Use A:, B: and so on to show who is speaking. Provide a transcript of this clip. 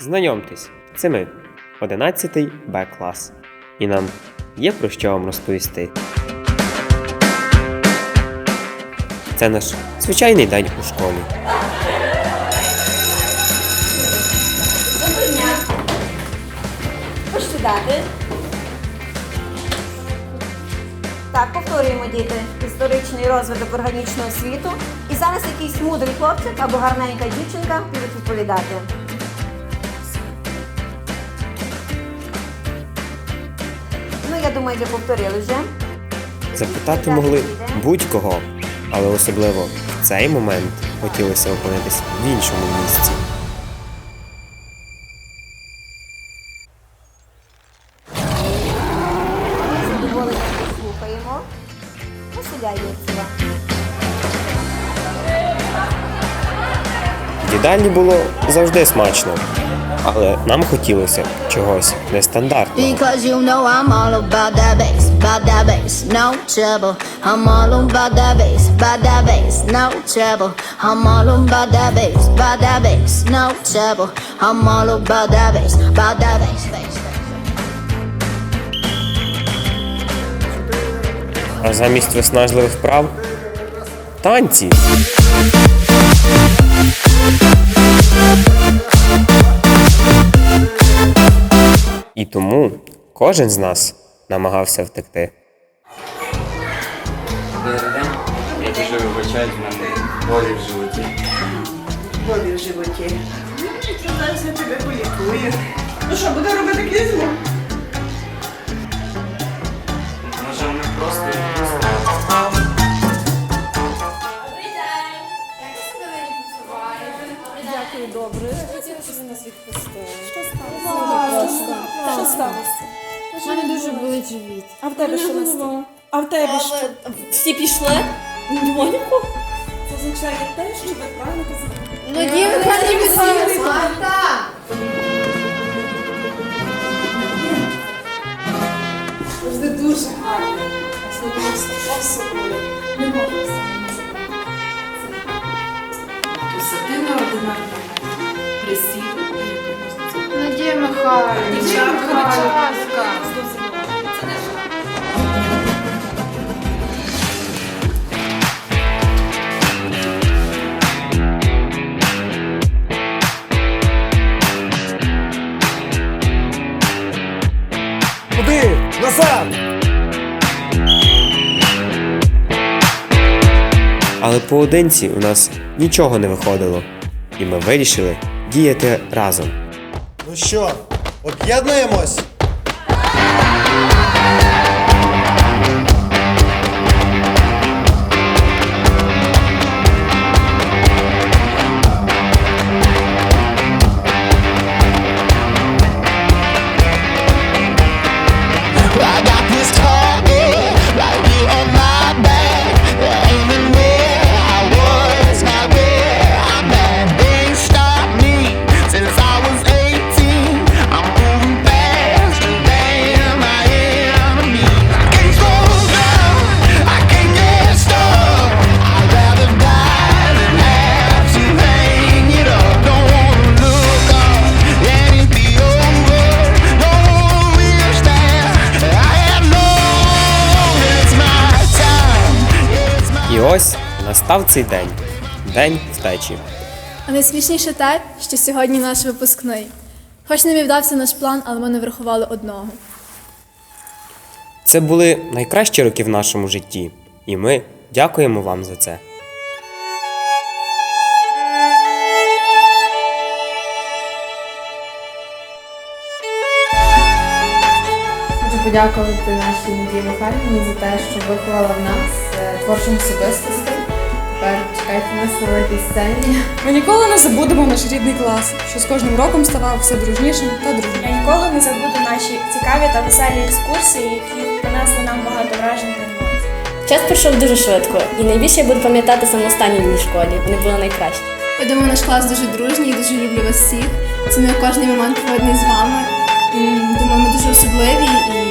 A: Знайомтесь, це ми, 11 Б клас. І нам є про що вам розповісти. Це наш звичайний день у школі.
B: Доброго дня. Сідати? Так, повторюємо, діти, історичний розвиток органічного світу. І зараз якийсь мудрий хлопчик або гарненька дівчинка будуть відповідати. Я думаю, ви повторили вже.
A: Запитати могли будь-кого, але особливо в цей момент хотілося опинитись в іншому місці.
B: Ми з послухаємо. Василя Євцева.
A: В їдальні було завжди смачно, але нам хотілося чогось нестандартного.
C: Because you know I'm all about that bass, about that bass, no trouble. I'm all about that bass, about that bass, no trouble. I'm all about that bass, about that bass, no trouble. I'm all about that bass, about that bass, bass.
A: А замість виснажливих вправ танці. Тому кожен з нас намагався втекти.
D: Я дуже вибачаюсь, в мене болі в животі.
E: болі в животі. Ну, Зараз я тебе полікую. Ну що, буду робити клізму?
D: Може, ми просто
F: Що сталося?
G: Що У мене дуже болить живіт.
F: А в тебе що настало? А в тебе що? Всі пішли? Моніку? Це означає те, що ви правильно казали.
G: Ну, дівка не підходить. Марта!
F: Завжди дуже гарно. Особливо собою. Не можу
E: Сатина ординарна. Присів.
G: Михайлівна,
E: Дівчатка,
G: ласка.
H: Туди! Назад!
A: Але поодинці у нас нічого не виходило, і ми вирішили діяти разом.
H: Ну що, об'єднуємось?
A: І ось настав цей день день втечі.
G: А найсмішніше те, що сьогодні наш випускний. Хоч не вдався наш план, але ми не врахували одного.
A: Це були найкращі роки в нашому житті, і ми дякуємо вам за це.
I: Хочу подякувати нашій Надії Михайлівні за те, що виховала в нас е, творчу особистості. Тепер чекайте нас на великій сцені.
F: Ми ніколи не забудемо наш рідний клас, що з кожним роком ставав все дружнішим та
J: Я ніколи не забуду наші цікаві та веселі екскурсії, які принесли нам багато вражень та емоцій.
K: Час пройшов дуже швидко, і найбільше я буду пам'ятати саме останні дні в школі. Вони були найкращі.
G: Я думаю, наш клас дуже дружній, дуже люблю вас всіх. Ціную кожний момент проведений з вами. Думаю, ми дуже особливі і